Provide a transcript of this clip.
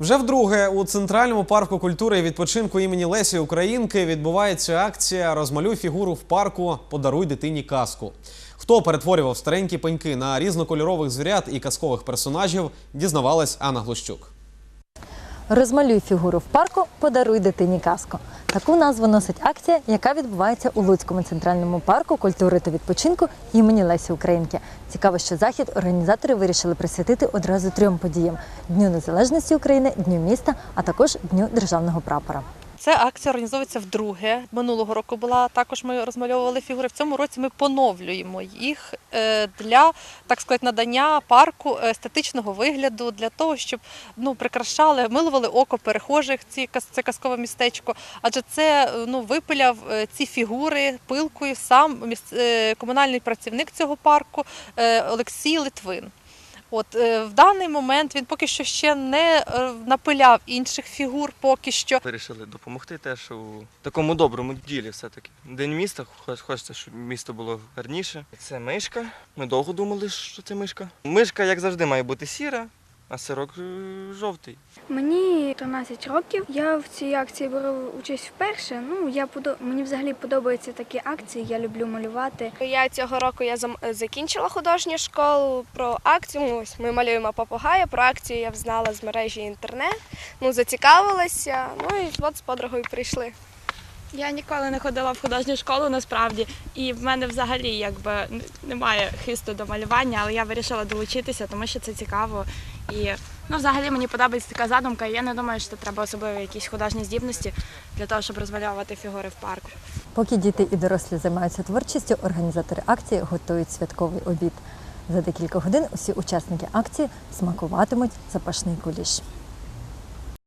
Вже вдруге у центральному парку культури і відпочинку імені Лесі Українки відбувається акція Розмалюй фігуру в парку, подаруй дитині казку. Хто перетворював старенькі пеньки на різнокольорових звірят і казкових персонажів, дізнавалась Анна Глущук. Розмалюй фігуру в парку, подаруй дитині казку. Таку назву носить акція, яка відбувається у Луцькому центральному парку культури та відпочинку імені Лесі Українки. Цікаво, що захід організатори вирішили присвятити одразу трьом подіям: Дню Незалежності України, Дню міста, а також Дню державного прапора. Ця акція організовується вдруге. Минулого року була також. Ми розмальовували фігури. В цьому році ми поновлюємо їх е, для так сказати надання парку естетичного вигляду для того, щоб ну прикрашали, милували око перехожих. Ці це казкове містечко. Адже це ну випиляв е, ці фігури пилкою сам е, комунальний працівник цього парку Олексій Литвин. От е, в даний момент він поки що ще не е, напиляв інших фігур, поки що. Вирішили допомогти теж у такому доброму ділі все-таки. День міста, хоч- хочеться, щоб місто було гарніше. Це мишка. Ми довго думали, що це мишка. Мишка, як завжди, має бути сіра, а сирок е, жовтий. Мені 13 років. Я в цій акції беру участь вперше. Ну я подо... мені взагалі подобаються такі акції. Я люблю малювати. Я цього року я зам- закінчила художню школу. Про акцію ну, ось ми малюємо попугая. Про акцію я взнала з мережі інтернет. Ну зацікавилася. Ну і от з подругою прийшли. Я ніколи не ходила в художню школу насправді, і в мене взагалі якби немає хисту до малювання, але я вирішила долучитися, тому що це цікаво. І ну, взагалі мені подобається така задумка. і Я не думаю, що треба особливо якісь художні здібності для того, щоб розмальовувати фігури в парку. Поки діти і дорослі займаються творчістю, організатори акції готують святковий обід. За декілька годин усі учасники акції смакуватимуть запашний куліш.